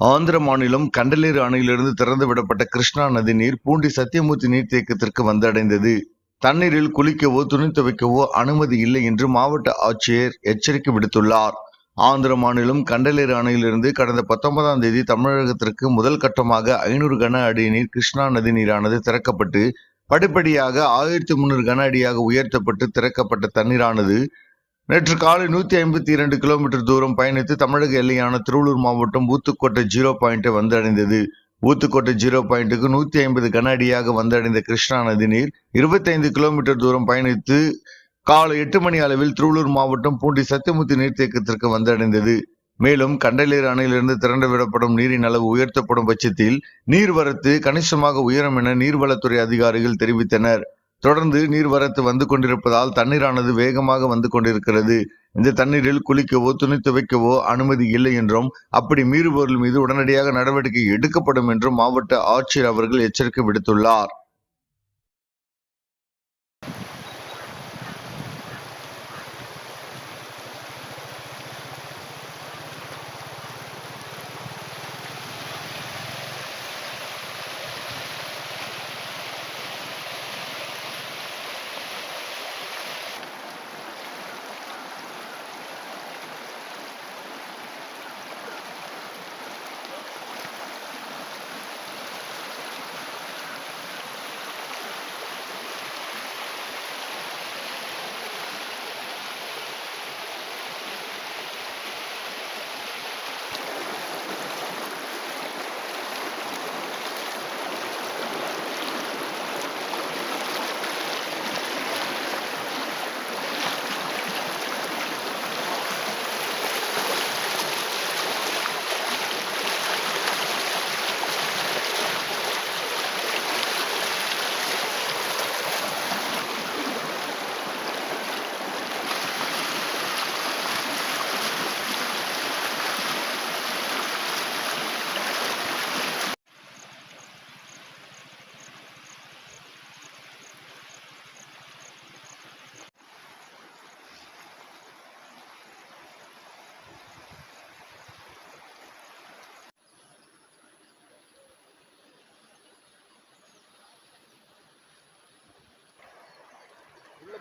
ஆந்திர மாநிலம் கண்டலீர் அணையிலிருந்து திறந்து விடப்பட்ட கிருஷ்ணா நதி நீர் பூண்டி சத்தியமூர்த்தி நீர்த்தேக்கத்திற்கு வந்தடைந்தது. தண்ணீரில் குளிக்கவோ துணி துவைக்கவோ அனுமதி இல்லை என்று மாவட்ட ஆட்சியர் எச்சரிக்கை விடுத்துள்ளார். ஆந்திர மாநிலம் கண்டலீர் அணையிலிருந்து கடந்த பத்தொன்பதாம் தேதி தமிழகத்திற்கு முதல் கட்டமாக ஐநூறு கன அடி நீர் கிருஷ்ணா நதி நீரானது திறக்கப்பட்டு படிப்படியாக ஆயிரத்தி முன்னூறு கன அடியாக உயர்த்தப்பட்டு திறக்கப்பட்ட தண்ணீரானது நேற்று காலை நூத்தி ஐம்பத்தி இரண்டு கிலோமீட்டர் தூரம் பயணித்து தமிழக எல்லையான திருவள்ளூர் மாவட்டம் ஊத்துக்கோட்டை ஜீரோ பாயிண்டை வந்தடைந்தது. ஊத்துக்கோட்டை ஜீரோ பாயிண்ட்டுக்கு நூத்தி ஐம்பது கன அடியாக வந்தடைந்த கிருஷ்ணா நதி நீர் இருபத்தைந்து கிலோமீட்டர் தூரம் பயணித்து காலை எட்டு மணி அளவில் திருவள்ளூர் மாவட்டம் பூண்டி சத்தியமூர்த்தி நீர்த்தேக்கத்திற்கு வந்தடைந்தது. மேலும் கண்டலீர் அணையிலிருந்து திரண்டு விடப்படும் நீரின் அளவு உயர்த்தப்படும் பட்சத்தில் நீர்வரத்து கணிசமாக உயரும் என நீர்வளத்துறை அதிகாரிகள் தெரிவித்தனர். தொடர்ந்து நீர்வரத்து வந்து கொண்டிருப்பதால் தண்ணீரானது வேகமாக வந்து கொண்டிருக்கிறது. இந்த தண்ணீரில் குளிக்கவோ துணி துவைக்கவோ அனுமதி இல்லை என்றும் அப்படி மீறுபவர்கள் மீது உடனடியாக நடவடிக்கை எடுக்கப்படும் என்றும் மாவட்ட ஆட்சியர் அவர்கள் எச்சரிக்கை விடுத்துள்ளார்.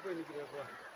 Спасибо, не греха.